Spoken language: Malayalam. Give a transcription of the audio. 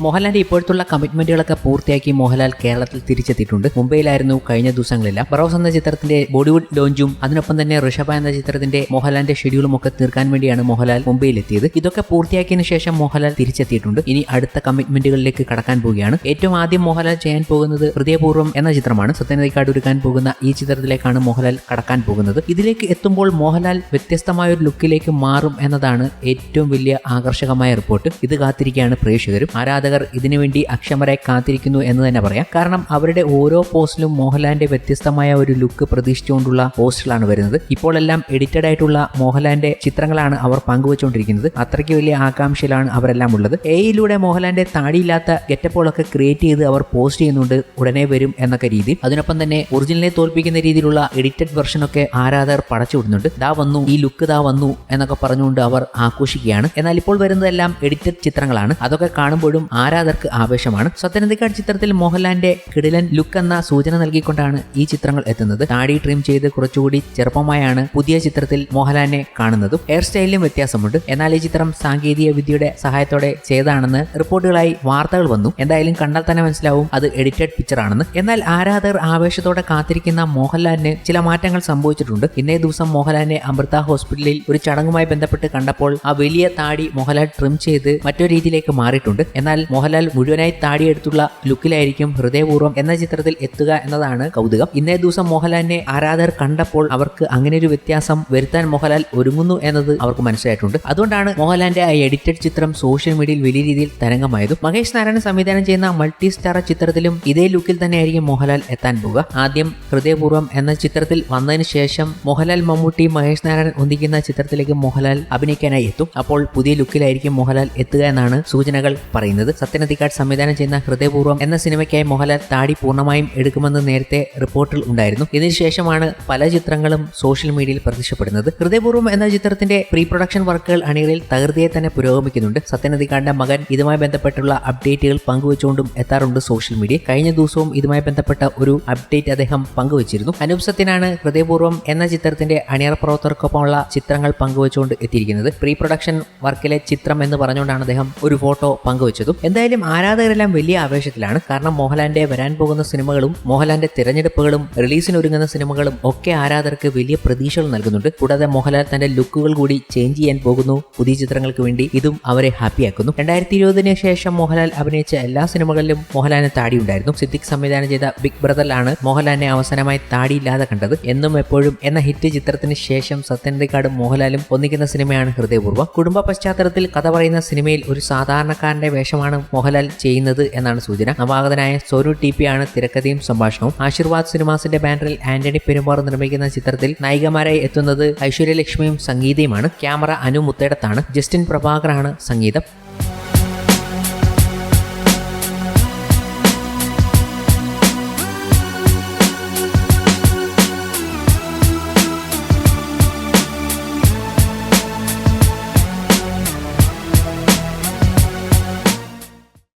മോഹൻലാലിന്റെ ഇപ്പോഴത്തുള്ള കമ്മിറ്റ്മെന്റുകളൊക്കെ പൂർത്തിയാക്കി മോഹൻലാൽ കേരളത്തിൽ തിരിച്ചെത്തിയിട്ടുണ്ട്. മുംബൈയിലായിരുന്നു കഴിഞ്ഞ ദിവസങ്ങളില്ല. ബറോസ് എന്ന ചിത്രത്തിന്റെ ബോളിവുഡ് ലോഞ്ചും അതിനൊപ്പം തന്നെ ഋഷഭ എന്ന ചിത്രത്തിന്റെ മോഹൻലാലിന്റെ ഷെഡ്യൂളും ഒക്കെ തീർക്കാൻ വേണ്ടിയാണ് മോഹൻലാൽ മുംബൈയിലെത്തിയത്. ഇതൊക്കെ പൂർത്തിയാക്കിയതിനു ശേഷം മോഹൻലാൽ തിരിച്ചെത്തിയിട്ടുണ്ട്. ഇനി അടുത്ത കമ്മിറ്റ്മെന്റുകളിലേക്ക് കടക്കാൻ പോവുകയാണ്. ഏറ്റവും ആദ്യം മോഹൻലാൽ ചെയ്യാൻ പോകുന്നത് ഹൃദയപൂർവം എന്ന ചിത്രമാണ്. സത്യനദിക്കാട് ഒരുക്കാൻ പോകുന്ന ഈ ചിത്രത്തിലേക്കാണ് മോഹൻലാൽ കടക്കാൻ പോകുന്നത്. ഇതിലേക്ക് എത്തുമ്പോൾ മോഹൻലാൽ വ്യത്യസ്തമായ ഒരു ലുക്കിലേക്ക് മാറും എന്നതാണ് ഏറ്റവും വലിയ ആകർഷകമായ റിപ്പോർട്ട് ഇത് കാത്തിരിക്കുകയാണ് പ്രേക്ഷകരും. ആരാധകർ ഇതിനുവേണ്ടി അക്ഷമരെ കാത്തിരിക്കുന്നു എന്ന് തന്നെ പറയാം. കാരണം അവരുടെ ഓരോ പോസ്റ്റിലും മോഹൻലാലിന്റെ വ്യത്യസ്തമായ ഒരു ലുക്ക് പ്രതീക്ഷിച്ചുകൊണ്ടുള്ള പോസ്റ്റുകളാണ് വരുന്നത്. ഇപ്പോൾ എല്ലാം എഡിറ്റഡ് ആയിട്ടുള്ള മോഹൻലാലിന്റെ ചിത്രങ്ങളാണ് അവർ പങ്കുവച്ചുകൊണ്ടിരിക്കുന്നത്. അത്രയ്ക്ക് വലിയ ആകാംക്ഷയിലാണ് അവരെല്ലാം ഉള്ളത്. എയിലൂടെ മോഹൻലാലിന്റെ താടിയില്ലാത്ത ഗെറ്റപ്പുകളൊക്കെ ക്രിയേറ്റ് ചെയ്ത് അവർ പോസ്റ്റ് ചെയ്യുന്നുണ്ട് ഉടനെ വരും എന്നൊക്കെ രീതി അതിനൊപ്പം തന്നെ ഒറിജിനലിനെ തോൽപ്പിക്കുന്ന രീതിയിലുള്ള എഡിറ്റഡ് വെർഷൻ ഒക്കെ ആരാധകർ പടച്ചുവിടുന്നുണ്ട് ദാ വന്നു ഈ ലുക്ക് ദാ വന്നു എന്നൊക്കെ പറഞ്ഞുകൊണ്ട് അവർ ആഘോഷിക്കുകയാണ്. എന്നാൽ ഇപ്പോൾ വരുന്നതെല്ലാം എഡിറ്റഡ് ചിത്രങ്ങളാണ്. അതൊക്കെ കാണുമ്പോഴും ആരാധകർക്ക് ആവേശമാണ്. സത്യനന്ദിക്കാട് ചിത്രത്തിൽ മോഹൻലാലിന്റെ കിടിലൻ ലുക്ക് എന്ന സൂചന നൽകിക്കൊണ്ടാണ് ഈ ചിത്രങ്ങൾ എത്തുന്നത്. താടി ട്രിം ചെയ്ത് കുറച്ചുകൂടി ചെറുപ്പമായാണ് പുതിയ ചിത്രത്തിൽ മോഹൻലാലിനെ കാണുന്നതും. ഹെയർ സ്റ്റൈലിലും വ്യത്യാസമുണ്ട്. എന്നാൽ ഈ ചിത്രം സാങ്കേതിക വിദ്യയുടെ സഹായത്തോടെ ചെയ്താണെന്ന് റിപ്പോർട്ടുകളായി വാർത്തകൾ വന്നു. എന്തായാലും കണ്ടാൽ തന്നെ മനസ്സിലാവും അത് എഡിറ്റഡ് പിക്ചർ ആണെന്ന്. എന്നാൽ ആരാധകർ ആവേശത്തോടെ കാത്തിരിക്കുന്ന മോഹൻലാലിന് ചില മാറ്റങ്ങൾ സംഭവിച്ചിട്ടുണ്ട്. ഇന്നേ ദിവസം മോഹൻലാലിനെ അമൃത ഹോസ്പിറ്റലിൽ ഒരു ചടങ്ങുമായി ബന്ധപ്പെട്ട് കണ്ടപ്പോൾ ആ വലിയ താടി മോഹൻലാൽ ട്രിം ചെയ്ത് മറ്റൊരു രീതിയിലേക്ക് മാറിയിട്ടുണ്ട്. എന്നാൽ മോഹൻലാൽ മുഴുവനായി താടിയെടുത്തുള്ള ലുക്കിലായിരിക്കും ഹൃദയപൂർവം എന്ന ചിത്രത്തിൽ എത്തുക എന്നതാണ് കൗതുകം. ഇന്നേ ദിവസം മോഹൻലാലിനെ ആരാധകർ കണ്ടപ്പോൾ അവർക്ക് അങ്ങനെ ഒരു വ്യത്യാസം വരുത്താൻ മോഹൻലാൽ ഒരുങ്ങുന്നു എന്നത് അവർക്ക് മനസ്സിലായിട്ടുണ്ട്. അതുകൊണ്ടാണ് മോഹൻലാലിന്റെ ആ എഡിറ്റഡ് ചിത്രം സോഷ്യൽ മീഡിയയിൽ വലിയ രീതിയിൽ തരംഗമായതും. മഹേഷ് നാരായണൻ സംവിധാനം ചെയ്യുന്ന മൾട്ടി സ്റ്റാർ ചിത്രത്തിലും ഇതേ ലുക്കിൽ തന്നെയായിരിക്കും മോഹൻലാൽ എത്താൻ പോവുക. ആദ്യം ഹൃദയപൂർവം എന്ന ചിത്രത്തിൽ വന്നതിന് ശേഷം മോഹൻലാൽ മമ്മൂട്ടി മഹേഷ് നാരായണൻ ഒന്നിക്കുന്ന ചിത്രത്തിലേക്ക് മോഹൻലാൽ അഭിനയിക്കാനായി എത്തും. അപ്പോൾ പുതിയ ലുക്കിലായിരിക്കും മോഹൻലാൽ എത്തുക എന്നാണ് സൂചനകൾ പറയുന്നത്. സത്യനദിക്കാട് സംവിധാനം ചെയ്യുന്ന ഹൃദയപൂർവം എന്ന സിനിമയ്ക്കായി മോഹൻലാൽ താടി പൂർണമായും എടുക്കുമെന്ന് നേരത്തെ റിപ്പോർട്ടിൽ ഉണ്ടായിരുന്നു. ഇതിനുശേഷമാണ് പല ചിത്രങ്ങളും സോഷ്യൽ മീഡിയയിൽ പ്രത്യക്ഷപ്പെടുന്നത്. ഹൃദയപൂർവം എന്ന ചിത്രത്തിന്റെ പ്രീ പ്രൊഡക്ഷൻ വർക്കുകൾ അണികളിൽ തകൃതിയെ തന്നെ പുരോഗമിക്കുന്നുണ്ട്. സത്യനദിക്കാടിന്റെ മകൻ ഇതുമായി ബന്ധപ്പെട്ടുള്ള അപ്ഡേറ്റുകൾ പങ്കുവച്ചുകൊണ്ടും എത്താറുണ്ട് സോഷ്യൽ മീഡിയ. കഴിഞ്ഞ ദിവസവും ഇതുമായി ബന്ധപ്പെട്ട ഒരു അപ്ഡേറ്റ് അദ്ദേഹം പങ്കുവച്ചിരുന്നു. അനൂപ് സത്യനാണ് ഹൃദയപൂർവം എന്ന ചിത്രത്തിന്റെ അണിയറ പ്രവർത്തകർക്കൊപ്പമുള്ള ചിത്രങ്ങൾ പങ്കുവച്ചുകൊണ്ട് എത്തിയിരിക്കുന്നത്. പ്രീ പ്രൊഡക്ഷൻ വർക്കിലെ ചിത്രം എന്ന് പറഞ്ഞുകൊണ്ടാണ് അദ്ദേഹം ഒരു ഫോട്ടോ പങ്കുവച്ചതും. എന്തായാലും ആരാധകരെല്ലാം വലിയ ആവേശത്തിലാണ്. കാരണം മോഹൻലാലിന്റെ വരാൻ പോകുന്ന സിനിമകളും മോഹൻലാലിന്റെ തിരഞ്ഞെടുപ്പുകളും റിലീസിന് ഒരുങ്ങുന്ന സിനിമകളും ഒക്കെ ആരാധകർക്ക് വലിയ പ്രതീക്ഷകൾ നൽകുന്നുണ്ട്. കൂടാതെ മോഹൻലാൽ തന്റെ ലുക്കുകൾ കൂടി ചേഞ്ച് ചെയ്യാൻ പോകുന്നു. പുതിയ ചിത്രങ്ങൾക്ക് വേണ്ടി ഇതും അവരെ ഹാപ്പിയാക്കുന്നു. രണ്ടായിരത്തി ഇരുപതിന് ശേഷം മോഹൻലാൽ അഭിനയിച്ച എല്ലാ സിനിമകളിലും മോഹൻലാലിന് താടി ഉണ്ടായിരുന്നു സിദ്ദിഖ് സംവിധാനം ചെയ്ത ബിഗ് ബ്രദറിലാണ് മോഹൻലാലിനെ അവസാനമായി താടിയില്ലാതെ കണ്ടത്. എന്നും എപ്പോഴും എന്ന ഹിറ്റ് ചിത്രത്തിന് ശേഷം സത്യനന്ദിക്കാടും മോഹൻലാലും ഒന്നിക്കുന്ന സിനിമയാണ് ഹൃദയപൂർവം. കുടുംബ പശ്ചാത്തലത്തിൽ കഥ പറയുന്ന സിനിമയിൽ ഒരു സാധാരണക്കാരന്റെ വേഷമാണ് മോഹൻലാൽ ചെയ്യുന്നത് എന്നാണ് സൂചന. നവാഗതനായ സോനു ടി പി ആണ് തിരക്കഥയും സംഭാഷണവും. ആശീർവാദ് സിനിമാസിന്റെ ബാനറിൽ ആന്റണി പെരുമ്പാർ നിർമ്മിക്കുന്ന ചിത്രത്തിൽ നായികമാരായി എത്തുന്നത് ഐശ്വര്യലക്ഷ്മിയും സംഗീതയുമാണ്. ക്യാമറ അനു മുത്തേടത്താണ്. ജസ്റ്റിൻ പ്രഭാകറാണ് സംഗീതം.